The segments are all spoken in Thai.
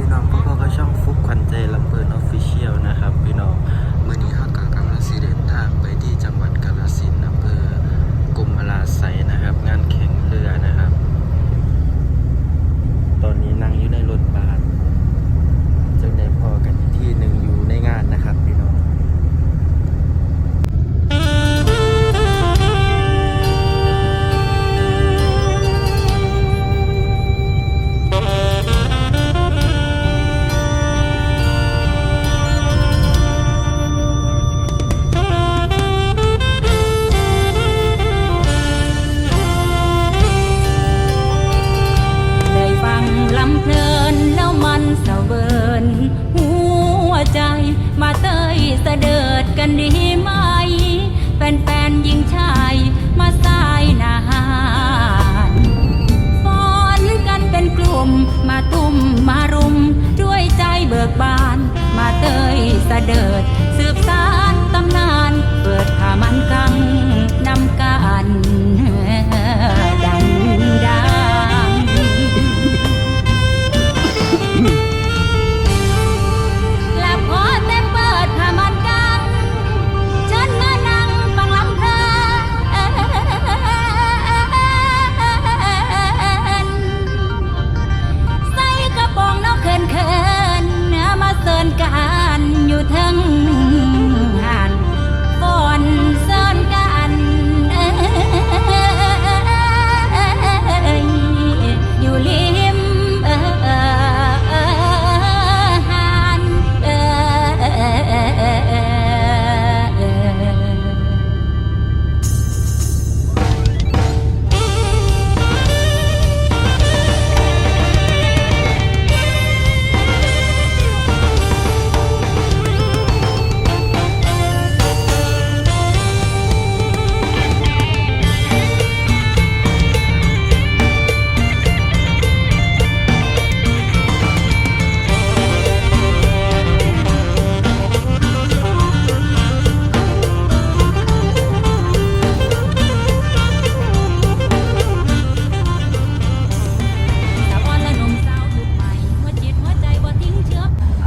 พี่น้องพวกเราก็ช่องฟุกควันใจลำเพลินออฟฟิเชียลนะครับ พี่น้องมื่อนี้ข้ากกำลังสิเดินทางไปที่จังหวัดกาฬสินธุ์นะำเพลินแล้วมันเสเวินหัวใจมาเตยเสดิดกันดีไหม แฟนๆหญิงชายมาสายนานฟ้อนกันเป็นกลุ่มมาตุ้มมารุม ด้วยใจเบิกบาน มาเตยเสดิด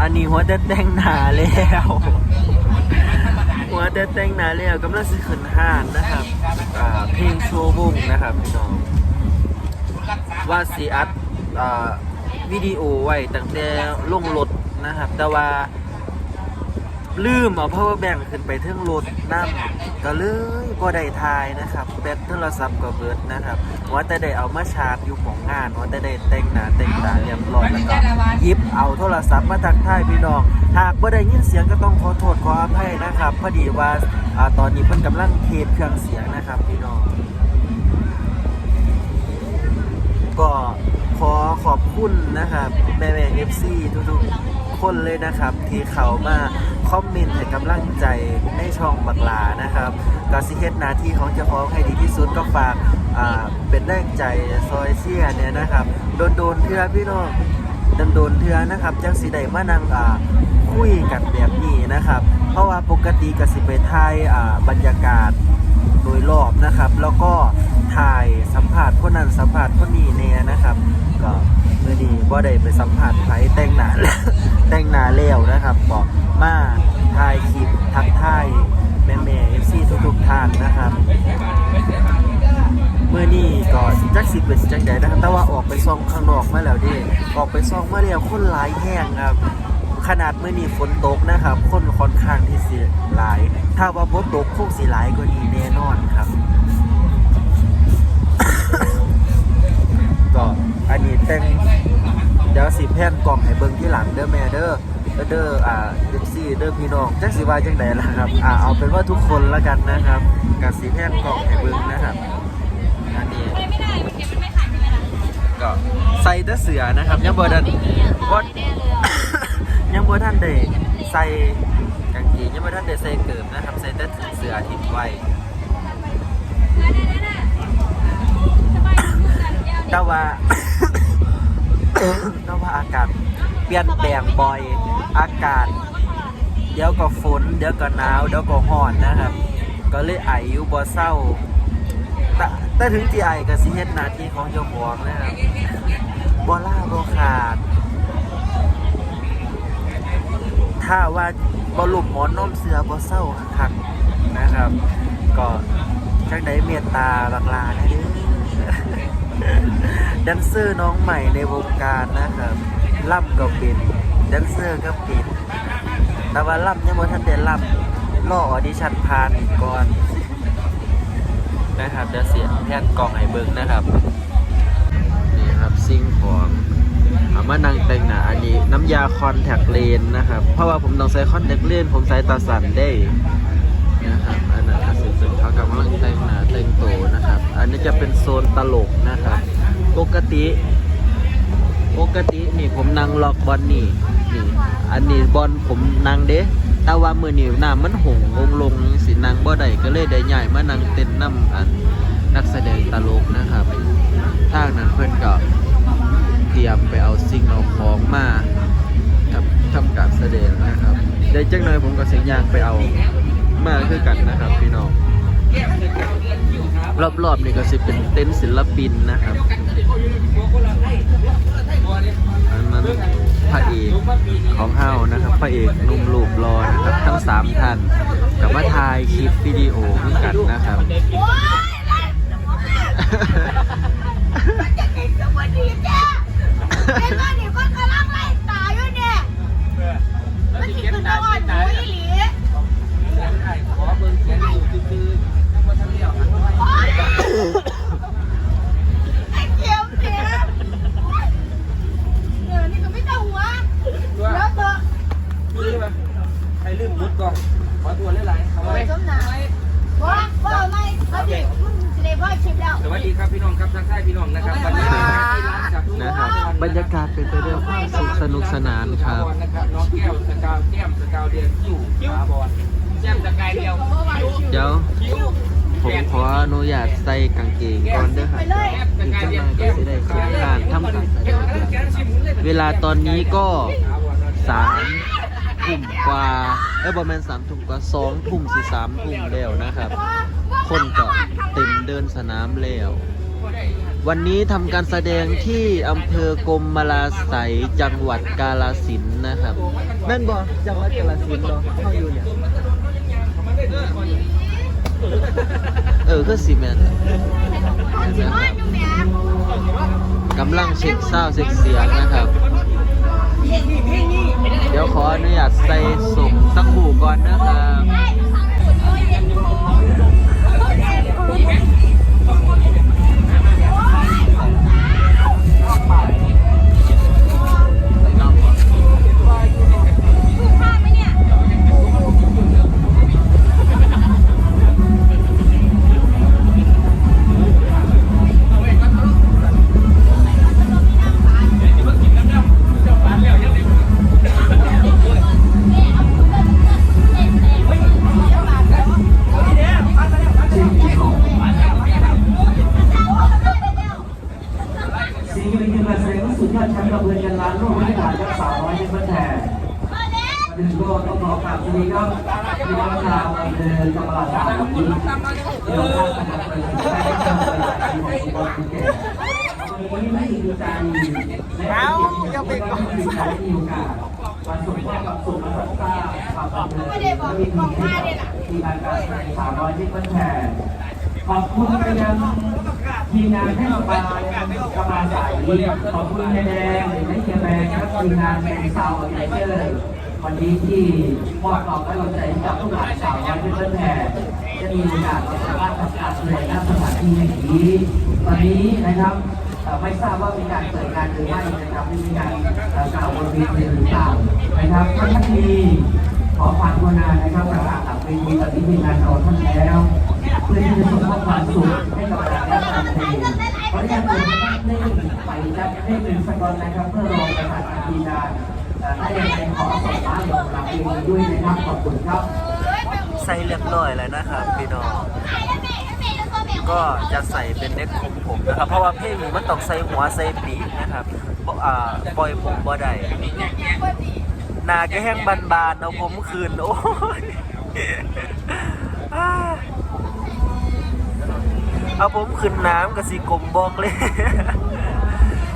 อันนี้หัวแต่แต่งหนาแล้วหัวแต่แต่งหนาแล้วกำลังสิขึ้นห้านนะครับเพลงโชว์บุ้งนะครับพี่น้องว่าสีอัดวิดีโอไว้ตั้งแต่ลงรถนะครับ แต่ว่า ลืมเอา power bank ขึ้นไปเทิงรถนั่ก็เลยก็ได้ทายนะครับแบตโทรศัพท์ก็เบิดนะครับ ว่าแต่ได้เอามาชาร์จอยู่ของงาน ว่าแต่ได้แต่งหน้าแต่งตาเรียบร้อยแล้วก็หยิบเอาโทรศัพท์มาทักทายพี่น้อง หากบ่ได้ยินเสียงก็ต้องขอโทษขออภัยนะครับพอดีว่าตอนนี้เพิ่นกำลังเทสเครื่องเสียงนะครับพี่น้องก็ขอขอบคุณนะครับแม่แม่เอฟซีทุกๆ คนเลยนะครับ ที่เขามาคอมเมนต์ให้กำลังใจในช่องบักลานะครับกสิเฮ็ดหนาที่ของเจ้าของให้ดีที่สุดก็ฝากเป็นแรงใจซอยเสียเนี่ยนะครับโดนๆเทือพี่น้องโดนๆเทือนะครับจังสีได้มานั่งคุยกันแบบนี้นะครับ เพราะว่าปกติกสิไปไทยบรรยากาศโดยรอบนะครับ แล้วก็ถ่ายสัมผัสคนนั้นสัมผัสคนนี้เนี่ยนะครับก็ มื่อนี้บ่ได้ไปสัมผัสไผแต่งหนาแต่งหนาแล้วนะครับ บอกมาถ่ายคลิปทักทายแม่แม่เอฟซีทุกๆท่านนะครับเมื่อนี้ก็จักสิเป็นจักใดนะครับ แต่ว่าออกไปซ่องข้างนอกมาแล้วดิออกไปซ่องมาแล้วคนหลายแห้งครับ ขนาดเมื่อนี้ฝนตกนะครับ คนค่อนข้างที่สิหลาย ถ้าว่าฝนตกคงสิหลายกว่านี้แน่นอนครับ นนี้แต่งเดี๋ยวสิแพนกล่องให้เบิ่งที่หลังเด้อแม่เด้อเด้ออ่าเอฟซีเด้อพี่น้องจักสิว่าจังไดล่ะครับอ่าเอาเป็นว่าทุกคนละกันนะครับกับสีแพนกล่องให้เบิ่งนะครับอันนี้ก็ใส่แต่เสือนะครับยังบ่ทันบ่ยังบ่ทันได้ใส่กางเกงยังบ่ทันได้ใส่เกิบนะครับใส่แต่เสือทิ้งไว้แต่ว่า แต่ว่าอากาศเปลี่ยนแปลงบ่อย อากาศ เดี๋ยวก็ฝน เดี๋ยวก็หนาว เดี๋ยวก็ร้อนนะครับ ก็เลยไออยู่บ่เศร้า แต่แต่ถึงที่ไอก็สิเฮ็ดหน้าที่ของเจ้าของนะครับบ่ล่าบ่ขาด ถ้าว่าบอลุมหมอนน้อมเสือบอเศร้าคักนะครับ ก็จังไดเมตตาบักลานะเด้อ แดนเซอร์น้องใหม่ในวงการนะครับล่ำก็เป็นแดนเซอร์ก็เป็นแต่ว่าล่ำยังบ่ทันได้ล่ำรอออดิชั่นผ่านก่อนนะครับเดี๋ยวเสียแพทย์กล่องให้เบิ่งนะครับนี่ครับซิ่งของเอามานั่งแต่งหน้าอันนี้น้ำยาคอนแทคเลนนะครับ เพราะว่าผมต้องใส่คอนแทคเลนผมใส่ตาสั่นได้นะครับอันนั้นก็สิเป็นเขากำลังแต่งหน้า ต่งตัวนะครับ อันนี้จะเป็นโซนตลกนะครับ ปกติปกตินี่ผมนั่งล็อกบอลนี่นี่ อันนี้บอลผมนั่งเด้แต่ว่ามือนี่น้ำมันหงลงลงสินั่งบ่ได้ก็เลยได้ใหญ่มานั่งเต้นน้ำอันนักแสดงตลกนะครับทางนั้นเพื่อนก็เตรียมไปเอาสิ่งเอาของมาครับทำการแสดงนะครับเดี๋ยวจังหน่อยผมก็เสียงยางไปเอามาคือกันนะครับพี่น้อง รอบๆนี่ก็สิเป็นเต็นท์ศิลปินนะครับอันนั้นพระเอกของเฮานะครับพระเอกหนุ่มรูปรอนะครับทั้งสามท่านกับมาถ่ายคลิปวิดีโอเหมือนกันนะครับ จะกินกับวันนี้จ้ะเห็นว่านี่คนกำลังไล่ตายอยู่เนี่ยมันสิขึ้นมาอ่อนหนูอีหลีโอ๊ยไอ้เจียวเสียเดี๋ยวนี่ก็ไม่ต้องหัวแล้วเถอะ ใคร ลืมมุดกล่องขอตัวเล่นไรเอาโอ้ไว้ยสมนาว่าว่าไม่เขาดิมึงจะได้พ่อชิปแล้วสวัสดีครับพี่น้องครับทักทายพี่น้องนะครับวันนี้ที่ร้านจากทุกนะครับบรรยากาศเป็นไปด้วยความสุขสนุกสนานครับนะครับน้องแก้วสกาวแก้มสกาวเดียนคิวขาบอลแก้มสกายเดียวเดี๋ยวผมขออนุญาตใส่กางเกงก่อนเด้อครับอีกจังหน่อยก็สิได้เข้าการทำการแสดงเวลาตอนนี้ก็สาม ทุ่มกว่าเอ้ยประมาณสามทุ่มกว่าสองทุ่มสิสามทุ่มแล้วนะครับ คนก็เต็มเดินสนามแล้ว วันนี้ทำการแสดงที่อำเภอกรมมาลาไสยจังหวัดกาลสินธุ์นะครับแม่นบ่จังหวัดกาลสินธุ์เนาะเข้าอยู่เนี่ยเออคือซีเมนต์คนชิมอนอยู่แม่กำลังเช็คซาวด์เช็คเสียงนะครับ เดี๋ยวขออนุญาตใส่ส่งสักขู่ก่อนนะครับ อกำมะลาสายที่ที่เราท่าสนันนและให้กำลังใจของฟุตบอลภูเก็ตวันนี้ไม่ดีใจและเป็นเกียรติที่ได้มีโอกาสมาส่งมอบกับสุขและสัตตากับอำเภอและวิธีที่การการสาวน้อยที่เพื่อนแทนขอบคุณไปยังทีมงานเทศบาลกำลังสายขอบคุณแม่แดงและเฮียแบงครับทีมงานแมนซาวไนเจอร์ วันนี้ที่มอบความไว้วางใจกับผู้หลานสาวน้อยที่เพื่อนแผ่จะมีโอกาสสามารถทำการแสดงณสถานที่แห่งนี้วันนี้นะครับไม่ทราบว่ามีการเปิดงานหรือไม่นะครับมีการกล่าวบนเวทีหรือเปล่านะครับท่านทีขอความกรุณานะครับประกาศหลักเวทีตอนนี้ทีมงานรอท่านแล้วเพื่อที่จะส่งมอบความสุขให้กับเราและแฟนเพลงขออนุญาตเปิดหน้าหนึ่งไปจัดให้เป็นสกอตนะครับเพื่อรอประสานานทีมงาน เอ่อถ้าอย่างไรขอส่งมาหลงเพลงนี้ด้วยนะครับขอบคุณครับใส่เรียบร้อยแล้วนะครับพี่น้อง ก็จะใส่เป็นเน็กผมผมนะครับ เพราะว่าเพลงนี้มันต้องใส่หัวใส่ปีกนะครับบ่อ่าปล่อยผมบ่ได้หนาก็แห้งบานๆเอาผมคืนโอ้ยเอาผมขึ้นน้ำกับสีกลมบอกเลย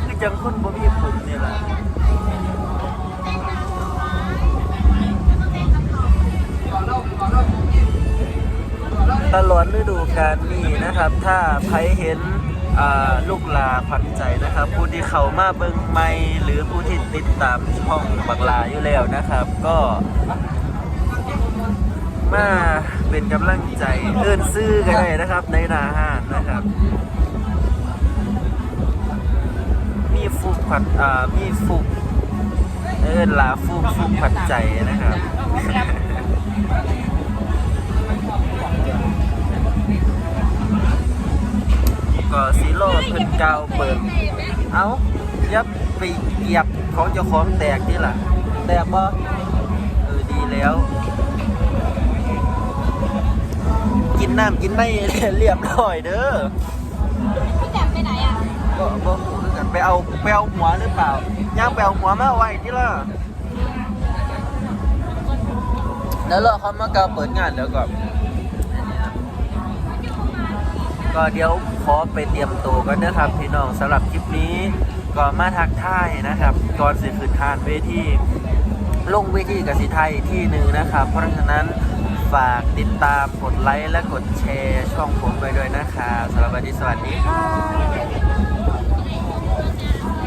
คือจังคนบ่มีผมนี่แหละ ตลอดฤดูกาลนี้นะครับ ถ้าใครเห็นลูกลาขวัญใจนะครับ ผู้ที่เขามาเบิ่งไม่หรือผู้ที่ติดตามช่องบักลาอยู่แล้วนะครับ ก็มาเป็นกำลังใจเอื้อนซื้อกันได้นะครับ ในนาห้านนะครับ มีฟุกขวัญอ่ามีฟุกเอื้อนลาฟุกฟุกขวัญใจนะครับ ก็ซีโร่เพิ่นเกาวเปิด เอายับไปเหยียบของเจ้าของแตกนี่ล่ะ แตกบ่เออดีแล้ว กินน้ำกินไม่เรียบร้อยเด้อพี่แต้มไปไหนอะก็บ่ฮู้คือกันไปเอาไปเอาหัวหรือเปล่าย่างไปเอาหัวมาไว้ที่ล่ะแล้วรอเขามากาเปิดงานแล้วก็ ก็เดี๋ยวขอไปเตรียมตัวกันนะครับพี่น้องสำหรับคลิปนี้ก็มาทักทายนะครับก่อนสิขึ้นทานเวทีลงเวทีกสิไทยที่หนึ่งนะครับ เพราะฉะนั้นฝากติดตามกดไลค์และกดแชร์ช่องผมไปด้วยนะครับสำหรับวันนี้สวัสดีค่ะ